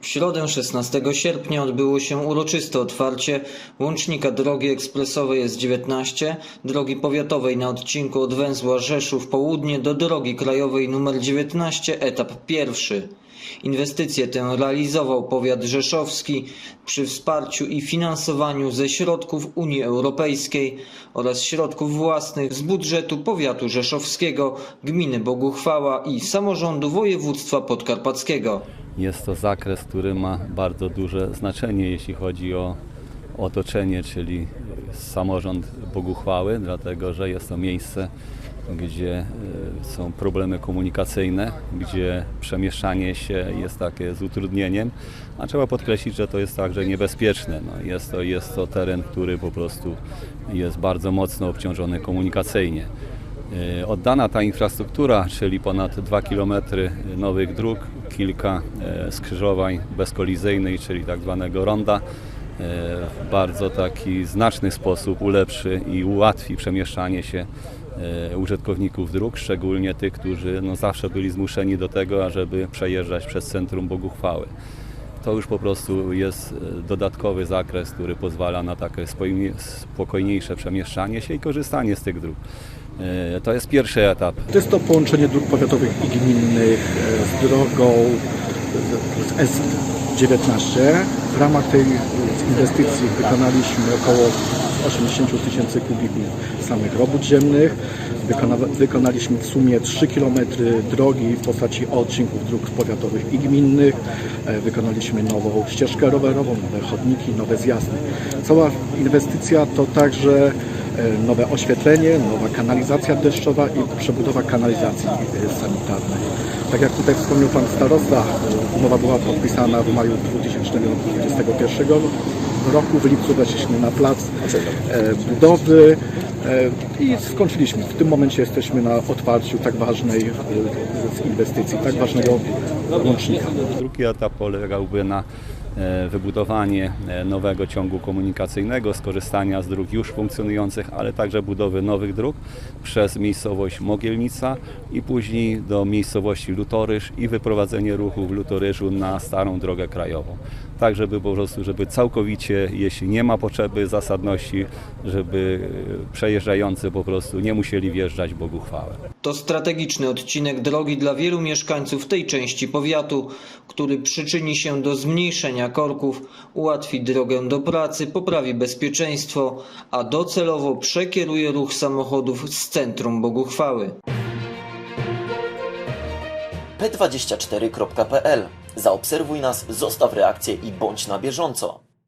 W środę 16 sierpnia odbyło się uroczyste otwarcie łącznika drogi ekspresowej S19, drogi powiatowej na odcinku od węzła Rzeszów Południe do drogi krajowej nr 19, etap pierwszy. Inwestycję tę realizował powiat rzeszowski przy wsparciu i finansowaniu ze środków Unii Europejskiej oraz środków własnych z budżetu powiatu rzeszowskiego, gminy Boguchwała i samorządu województwa podkarpackiego. Jest to zakres, który ma bardzo duże znaczenie, jeśli chodzi o otoczenie, czyli samorząd Boguchwały, dlatego że jest to miejsce, gdzie e, są problemy komunikacyjne, gdzie przemieszczanie się jest takie z utrudnieniem, a trzeba podkreślić, że to jest także niebezpieczne. No, jest, to, jest to teren, który po prostu jest bardzo mocno obciążony komunikacyjnie. E, Oddana ta infrastruktura, czyli ponad 2 km nowych dróg, kilka e, skrzyżowań bezkolizyjnych, czyli tak zwanego ronda, e, w bardzo taki znaczny sposób ulepszy i ułatwi przemieszczanie się użytkowników dróg, szczególnie tych, którzy no, zawsze byli zmuszeni do tego, ażeby przejeżdżać przez centrum Boguchwały. To już po prostu jest e, dodatkowy zakres, który pozwala na takie spokojniejsze przemieszczanie się i korzystanie z tych dróg. E, To jest pierwszy etap. To jest to połączenie dróg powiatowych i gminnych e, z drogą z S19. W ramach tej inwestycji wykonaliśmy około 80 tysięcy kubików samych robót ziemnych. Wykona, wykonaliśmy w sumie 3 km drogi w postaci odcinków dróg powiatowych i gminnych. E, Wykonaliśmy nową ścieżkę rowerową, nowe chodniki, nowe zjazdy. Cała inwestycja to także e, nowe oświetlenie, nowa kanalizacja deszczowa i przebudowa kanalizacji e, sanitarnej. Tak jak tutaj wspomniał Pan Starosta, umowa była podpisana w maju 2021 roku. W lipcu weszliśmy na plac e, budowy e, i skończyliśmy. W tym momencie jesteśmy na otwarciu tak ważnej e, inwestycji, tak ważnego łącznika. Drugi etap polegałby na wybudowanie nowego ciągu komunikacyjnego, skorzystania z dróg już funkcjonujących, ale także budowy nowych dróg przez miejscowość Mogielnica i później do miejscowości Lutoryż i wyprowadzenie ruchu w Lutoryżu na starą drogę krajową. Tak, żeby po prostu, żeby całkowicie, jeśli nie ma potrzeby zasadności, żeby e, przejeżdżający po prostu nie musieli wjeżdżać w Boguchwałę. To strategiczny odcinek drogi dla wielu mieszkańców tej części powiatu, który przyczyni się do zmniejszenia korków, ułatwi drogę do pracy, poprawi bezpieczeństwo, a docelowo przekieruje ruch samochodów z centrum Boguchwały. p24.pl. Zaobserwuj nas, zostaw reakcję i bądź na bieżąco.